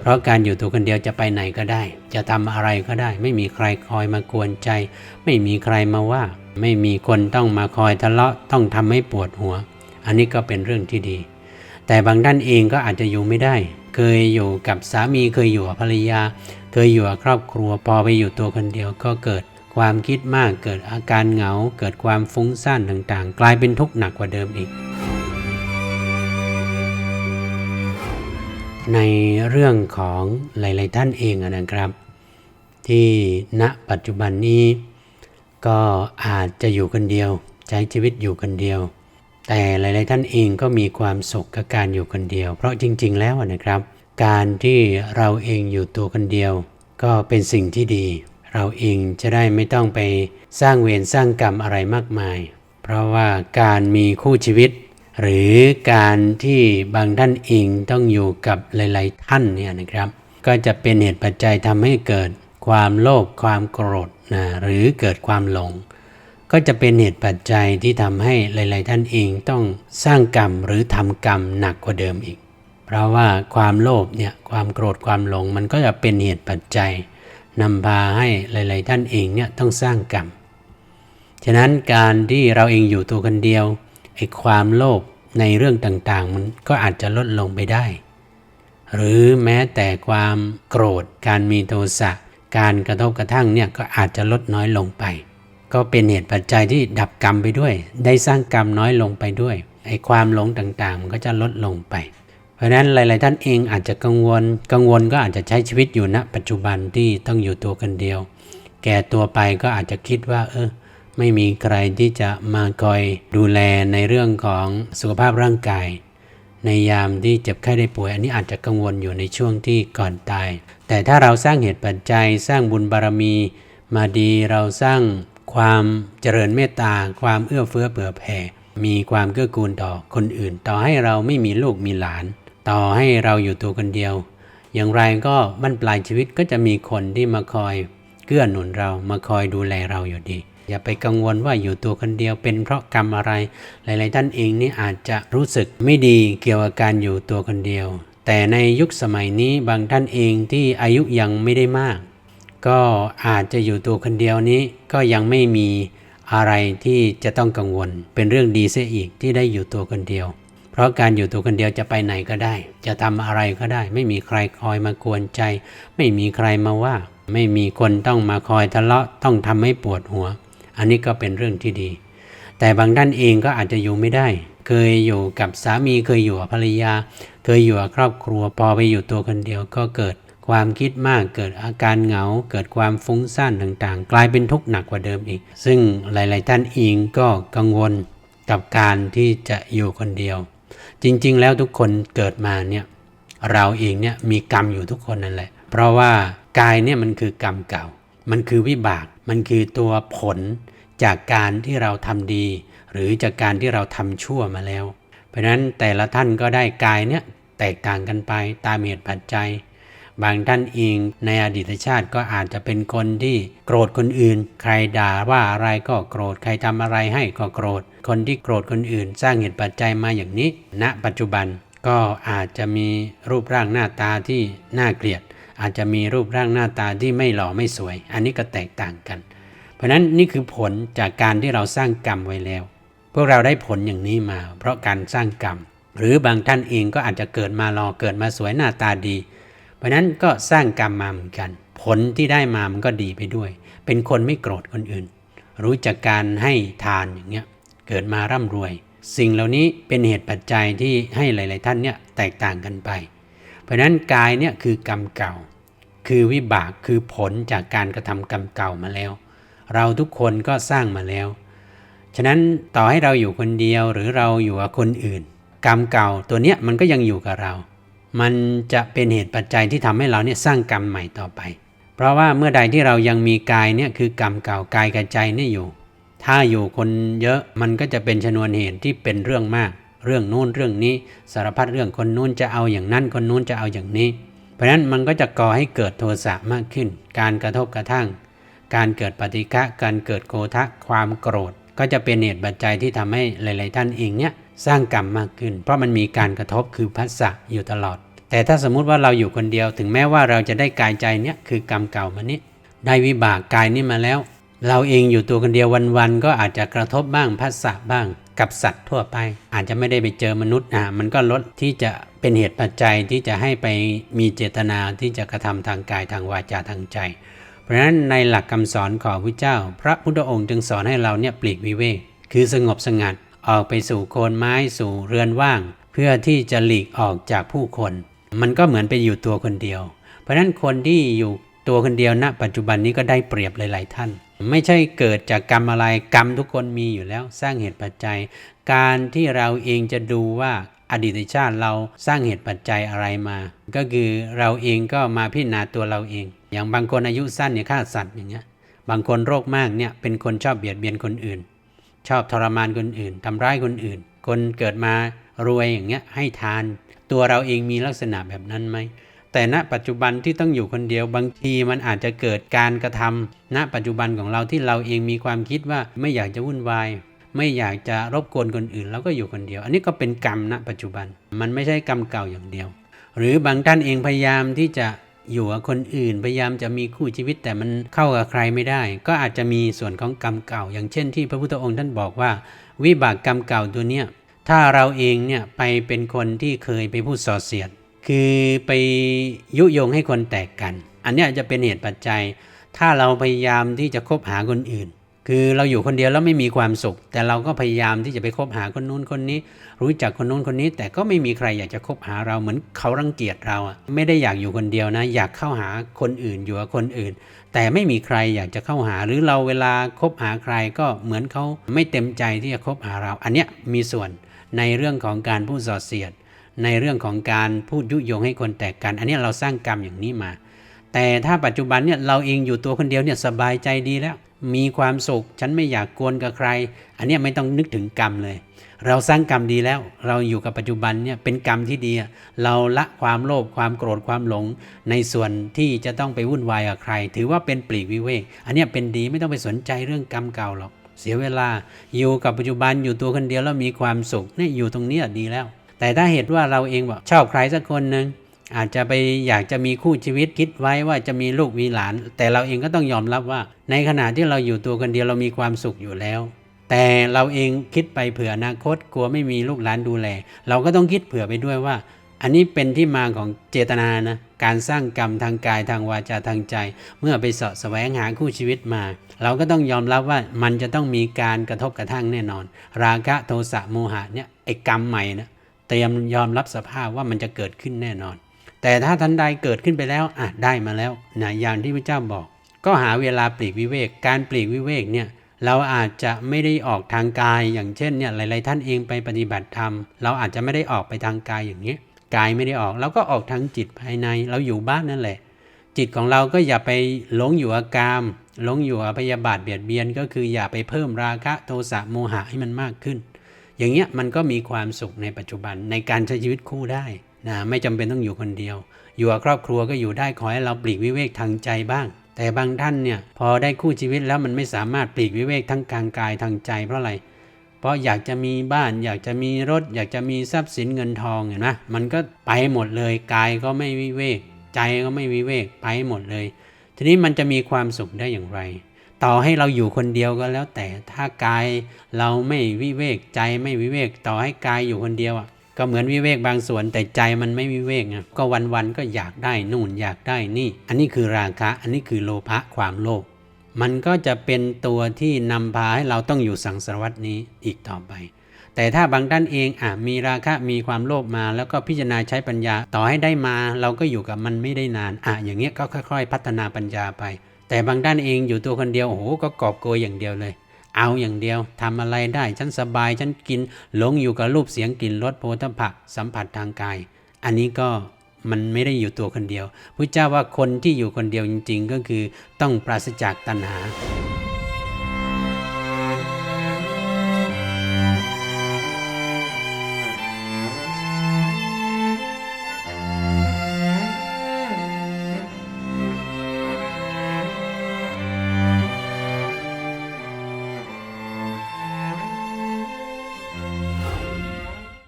เพราะการอยู่ตัวคนเดียวจะไปไหนก็ได้ จะทำอะไรก็ได้ ไม่มีใครคอยมากวนใจ ไม่มีใครมาว่า ไม่มีคนต้องมาคอยทะเลาะต้องทำให้ปวดหัว อันนี้ก็เป็นเรื่องที่ดี แต่บางท่านเองก็อาจจะอยู่ไม่ได้ เคยอยู่กับสามีเคยอยู่กับภรรยา เคยอยู่กับครอบครัวพอไปอยู่ตัวคนเดียวก็เกิดความคิดมากเกิดอาการเหงา เกิดความฟุ้งซ่านต่างๆ กลายเป็นทุกข์หนักกว่าเดิมอีก ในเรื่องของหลาย ๆ ท่านเองนะครับ ที่ณปัจจุบันนี้ ก็อาจจะอยู่คนเดียว ใช้ชีวิตอยู่คนเดียว แต่หลาย ๆ ท่านเองก็มีความสุขกับการอยู่คนเดียว เพราะจริง ๆ แล้วนะครับ การที่เราเองอยู่ตัวคนเดียว ก็เป็นสิ่งที่ดี เราเองจะได้ไม่ต้องไปสร้างเวรสร้างกรรมอะไรมากมาย เพราะว่าการมีคู่ชีวิต หรือการที่บางท่านเองต้องอยู่กับหลาย ๆ ท่านเนี่ยนะครับ ก็จะเป็นเหตุปัจจัยทำให้เกิดความโลภความโกรธนะหรือเกิดความหลง ก็จะเป็นเหตุปัจจัยที่ทำให้หลาย ๆ ท่านเองต้องสร้างกรรมหรือทำกรรมหนักกว่าเดิมอีก เพราะว่าความโลภเนี่ยความโกรธความหลงมันก็จะเป็นเหตุปัจจัยนำพาให้หลาย ๆ ท่านเองเนี่ยต้องสร้างกรรม ฉะนั้นการที่เราเองอยู่ตัวคนเดียวไอ้ความโลภ ในเรื่องต่างๆ มันก็อาจจะลดลงไปได้ หรือแม้แต่ความโกรธการมีโทสะการกระทบกระทั่งเนี่ยก็อาจจะลดน้อยลงไป ก็เป็นเหตุปัจจัยที่ดับกรรมไปด้วย ได้สร้างกรรมน้อยลงไปด้วยไอ้ความหลงต่างๆ มันก็จะลดลงไป เพราะฉะนั้นหลาย ๆ ท่านเองอาจจะกังวล กังวลก็อาจจะใช้ชีวิตอยู่ณปัจจุบันที่ต้องอยู่ตัวคนเดียว แก่ตัวไปก็อาจจะคิดว่า เออ ไม่มีใครที่จะมาคอยดูแลในเรื่องของสุขภาพร่างกาย ในยามที่เจ็บไข้ได้ป่วย อันนี้อาจจะกังวลอยู่ในช่วงที่ก่อนตาย แต่ถ้าเราสร้างเหตุปัจจัยสร้างบุญบารมี มาดีเราสร้างความเจริญเมตตา ความเอื้อเฟื้อเผื่อแผ่ มีความเกื้อกูลต่อคนอื่น ต่อให้เราไม่มีลูกมีหลาน ต่อให้เราอยู่ตัวคนเดียว อย่างไรก็บั้นปลายชีวิตก็จะมีคนที่มาคอยเกื้อหนุนเรามาคอยดูแลเราอยู่ดี อย่าไปกังวลว่าอยู่ตัวคนเดียวเป็นเพราะกรรมอะไร หลาย ๆ ท่านเองนี่อาจจะรู้สึกไม่ดีเกี่ยวกับการอยู่ตัวคนเดียว แต่ในยุคสมัยนี้บางท่านเองที่อายุยังไม่ได้มาก ก็อาจจะอยู่ตัวคนเดียวนี้ก็ยังไม่มีอะไรที่จะต้องกังวล เป็นเรื่องดีเสียอีกที่ได้อยู่ตัวคนเดียว เพราะการอยู่ตัวคนเดียวจะไปไหนก็ได้ จะทำอะไรก็ได้ ไม่มีใครคอยมากวนใจ ไม่มีใครมาว่า ไม่มีคนต้องมาคอยทะเลาะต้องทำให้ปวดหัว อันนี้ก็เป็นเรื่องที่ดี แต่บางท่านเองก็อาจจะอยู่ไม่ได้ เคยอยู่กับสามีเคยอยู่กับภรรยา เคยอยู่กับครอบครัวพอไปอยู่ตัวคนเดียวก็เกิดความคิดมากเกิดอาการเหงา เกิดความฟุ้งซ่านต่างๆ กลายเป็นทุกข์หนักกว่าเดิมอีก ซึ่งหลายๆท่านเองก็กังวลกับการที่จะอยู่คนเดียว จริงๆ แล้วทุกคนเกิดมาเนี่ยเราเองเนี่ยมีกรรมอยู่ทุกคนนั่นแหละ เพราะว่ากายเนี่ยมันคือกรรมเก่า มันคือวิบาก มันคือตัวผลจากการที่เราทำดี หรือจากการที่เราทำชั่วมาแล้ว เพราะฉะนั้นแต่ละท่านก็ได้กายเนี่ยแตกต่างกันไปตามเหตุปัจจัย บางท่านเองในอดีตชาติก็อาจจะเป็นคนที่โกรธคนอื่น ใครด่าว่าอะไรก็โกรธใครทำอะไรให้ก็โกรธ คนที่โกรธคนอื่น สร้างเหตุปัจจัยมาอย่างนี้ณปัจจุบันก็อาจจะมีรูปร่างหน้าตาที่น่าเกลียด อาจจะมีรูปร่างหน้าตาที่ไม่หล่อไม่สวย อันนี้ก็แตกต่างกัน เพราะนั้นนี่คือผลจากการที่เราสร้างกรรมไว้แล้ว พวกเราได้ผลอย่างนี้มา เพราะการสร้างกรรม หรือบางท่านเองก็อาจจะเกิดมาหล่อเกิดมาสวยหน้าตาดี เพราะนั้นก็สร้างกรรมมาเหมือนกัน ผลที่ได้มามันก็ดีไปด้วย เป็นคนไม่โกรธคนอื่น รู้จักการให้ทานอย่างเงี้ยเกิดมาร่ำรวย สิ่งเหล่านี้เป็นเหตุปัจจัยที่ให้หลาย ๆ ท่านเนี่ยแตกต่างกันไป เพราะนั้นกายเนี่ยคือกรรมเก่า คือวิบากคือผลจากการกระทำกรรมเก่ามาแล้ว เราทุกคนก็สร้างมาแล้ว ฉะนั้นต่อให้เราอยู่คนเดียวหรือเราอยู่กับคนอื่น กรรมเก่าตัวเนี้ยมันก็ยังอยู่กับเรา มันจะเป็นเหตุปัจจัยที่ทำให้เราเนี่ยสร้างกรรมใหม่ต่อไป เพราะว่าเมื่อใดที่เรายังมีกายเนี่ยคือกรรมเก่ากายกับใจเนี่ยอยู่ ถ้าอยู่คนเยอะมันก็จะเป็นชนวนเหตุที่เป็นเรื่องมาก เรื่องนู้นเรื่องนี้สารพัดเรื่องคนนู้นจะเอาอย่างนั้นคนนู้นจะเอาอย่างนี้ ราะฉะนั้นมันก็จะก่อให้เกิดโทสะมากขึ้น การกระทบกระทั่ง การเกิดปฏิฆะการเกิดโกทะความโกรธ ก็จะเป็นเหตุปัจจัยที่ทำให้หลาย ๆ ท่านเองเนี่ยสร้างกรรมมากขึ้น เพราะมันมีการกระทบคือพัสสะอยู่ตลอด แต่ถ้าสมมุติว่าเราอยู่คนเดียวถึงแม้ว่าเราจะได้กายใจเนี่ยคือกรรมเก่ามานี้ได้วิบากกายนี้มาแล้ว เราเองอยู่ตัวคนเดียววันๆก็อาจจะกระทบบ้างพัสสะบ้าง กับสัตว์ทั่วไป อาจจะไม่ได้ไปเจอมนุษย์อะมันก็ลดที่จะ เป็นเหตุปัจจัยที่จะให้ไปมีเจตนาที่จะกระทำทางกายทางวาจาทางใจ เพราะฉะนั้นในหลักคำสอนของพระเจ้า พระพุทธองค์จึงสอนให้เราเนี่ยปลีกวิเวกคือสงบสงัดออกไปสู่โคนไม้สู่เรือนว่าง เพื่อที่จะหลีกออกจากผู้คน มันก็เหมือนไปอยู่ตัวคนเดียว เพราะฉะนั้นคนที่อยู่ตัวคนเดียวณปัจจุบันนี้ก็ได้เปรียบหลาย ๆ ท่าน ไม่ใช่เกิดจากกรรมอะไรกรรมทุกคนมีอยู่แล้วสร้างเหตุปัจจัย การที่เราเองจะดูว่า อดีตชาติเราสร้างเหตุปัจจัยอะไรมา ก็คือเราเองก็มาพิจารณาตัวเราเอง อย่างบางคนอายุสั้นเนี่ยฆ่าสัตว์อย่างเงี้ยบางคนโรคมากเนี่ยเป็นคนชอบเบียดเบียนคนอื่น ชอบทรมานคนอื่นทำร้ายคนอื่น คนเกิดมารวยอย่างเงี้ยให้ทาน ตัวเราเองมีลักษณะแบบนั้นไหมแต่ณปัจจุบันที่ต้องอยู่คนเดียวบางทีมันอาจจะเกิดการกระทำณปัจจุบันของเราที่เราเองมีความคิดว่าไม่อยากจะวุ่นวาย ไม่อยากจะรบกวนคนอื่นเราก็อยู่คนเดียว อันนี้ก็เป็นกรรมณปัจจุบัน มันไม่ใช่กรรมเก่าอย่างเดียว หรือบางท่านเองพยายามที่จะอยู่กับคนอื่น พยายามจะมีคู่ชีวิตแต่มันเข้ากับใครไม่ได้ ก็อาจจะมีส่วนของกรรมเก่า อย่างเช่นที่พระพุทธองค์ท่านบอกว่า วิบากกรรมเก่าตัวเนี้ยถ้าเราเองเนี่ยไปเป็นคนที่เคยไปพูดส่อเสียด คือไปยุยงให้คนแตกกัน อันนี้จะเป็นเหตุปัจจัย ถ้าเราพยายามที่จะคบหาคนอื่น คือเราอยู่คนเดียวแล้วไม่มีความสุข แต่เราก็พยายามที่จะไปคบหาคนนู้นคนนี้ รู้จักคนนู้นคนนี้ แต่ก็ไม่มีใครอยากจะคบหาเราเหมือนเขารังเกียจเราอะไม่ได้อยากอยู่คนเดียวนะ อยากเข้าหาคนอื่นอยู่กับคนอื่น แต่ไม่มีใครอยากจะเข้าหา หรือเราเวลาคบหาใครก็เหมือนเขาไม่เต็มใจที่จะคบหาเรา อันเนี้ยมีส่วนในเรื่องของการพูดส่อเสียด ในเรื่องของการพูดยุยงให้คนแตกกัน อันเนี้ยเราสร้างกรรมอย่างนี้มา แต่ถ้าปัจจุบันเนี่ยเราเองอยู่ตัวคนเดียวเนี่ยสบายใจดีแล้ว มีความสุข ฉันไม่อยากกวนกับใคร อันนี้ไม่ต้องนึกถึงกรรมเลย เราสร้างกรรมดีแล้ว เราอยู่กับปัจจุบันเนี่ยเป็นกรรมที่ดี เราละความโลภความโกรธความหลง ในส่วนที่จะต้องไปวุ่นวายกับใคร ถือว่าเป็นปลีกวิเวก อันนี้เป็นดีไม่ต้องไปสนใจเรื่องกรรมเก่าหรอก เสียเวลา อยู่กับปัจจุบันอยู่ตัวคนเดียวแล้วมีความสุขเนี่ยอยู่ตรงนี้ดีแล้ว แต่ถ้าเหตุว่าเราเองบอกชอบใครสักคนหนึ่ง อาจจะไปอยากจะมีคู่ชีวิตคิดไว้ว่าจะมีลูกมีหลาน แต่เราเองก็ต้องยอมรับว่า ในขณะที่เราอยู่ตัวคนเดียวเรามีความสุขอยู่แล้ว แต่เราเองคิดไปเผื่ออนาคตกลัวไม่มีลูกหลานดูแล เราก็ต้องคิดเผื่อไปด้วยว่า อันนี้เป็นที่มาของเจตนานะการสร้างกรรมทางกายทางวาจาทางใจ เมื่อไปเสาะแสวงหาคู่ชีวิตมา เราก็ต้องยอมรับว่ามันจะต้องมีการกระทบกระทั่งแน่นอน ราคะโทสะโมหะเนี่ยไอ้กรรมใหม่นะเตรียมยอมรับสภาพว่ามันจะเกิดขึ้นแน่นอน แต่ถ้าทันใดเกิดขึ้นไปแล้วอะได้มาแล้วนะอย่างที่พระเจ้าบอก ก็หาเวลาปลีกวิเวก การปลีกวิเวกเนี่ยเราอาจจะไม่ได้ออกทางกายอย่างเช่นเนี่ยหลาย ๆ ท่านเองไปปฏิบัติธรรม เราอาจจะไม่ได้ออกไปทางกายอย่างนี้กายไม่ได้ออกเราก็ออกทางจิตภายในเราอยู่บ้านนั่นแหละ จิตของเราก็อย่าไปหลงอยู่กับกามหลงอยู่กับพยาบาทเบียดเบียนก็คืออย่าไปเพิ่มราคะโทสะโมหะให้มันมากขึ้น อย่างเงี้ยมันก็มีความสุขในปัจจุบันในการใช้ชีวิตคู่ได้ นะไม่จำเป็นต้องอยู่คนเดียว อยู่กับครอบครัวก็อยู่ได้ขอให้เราปลีกวิเวกทางใจบ้าง แต่บางท่านเนี่ยพอได้คู่ชีวิตแล้วมันไม่สามารถปลีกวิเวกทั้งกางกายทางใจเพราะอะไร เพราะอยากจะมีบ้าน อยากจะมีรถ อยากจะมีทรัพย์สินเงินทองเห็นไหมมันก็ไปหมดเลยกายก็ไม่วิเวก ใจก็ไม่วิเวกไปหมดเลย ทีนี้มันจะมีความสุขได้อย่างไร ต่อให้เราอยู่คนเดียวก็แล้วแต่ถ้ากายเราไม่วิเวกใจไม่วิเวก ต่อให้กายอยู่คนเดียวอะ ก็เหมือนวิเวกบางส่วนแต่ใจมันไม่วิเวกไงก็วันๆก็อยากได้นู่นอยากได้นี่ อันนี้คือราคะ อันนี้คือโลภะความโลภมันก็จะเป็นตัวที่นำพาให้เราต้องอยู่สังสารวัตนี้อีกต่อไป แต่ถ้าบางท่านเองอะมีราคะมีความโลภมา แล้วก็พิจารณาใช้ปัญญา ต่อให้ได้มาเราก็อยู่กับมันไม่ได้นานอะอย่างเงี้ยก็ค่อย ๆ พัฒนาปัญญาไป แต่บางท่านเองอยู่ตัวคนเดียวโอ้โหก็กอบโกยอย่างเดียวเลย เอาอย่างเดียวทำอะไรได้ ฉันสบายฉันกินหลงอยู่กับรูปเสียงกลิ่นรสโผฏฐัพพะสัมผัสทางกาย อันนี้ก็มันไม่ได้อยู่ตัวคนเดียวพระเจ้าว่าคนที่อยู่คนเดียวจริง ๆ ก็คือต้องปราศจากตัณหา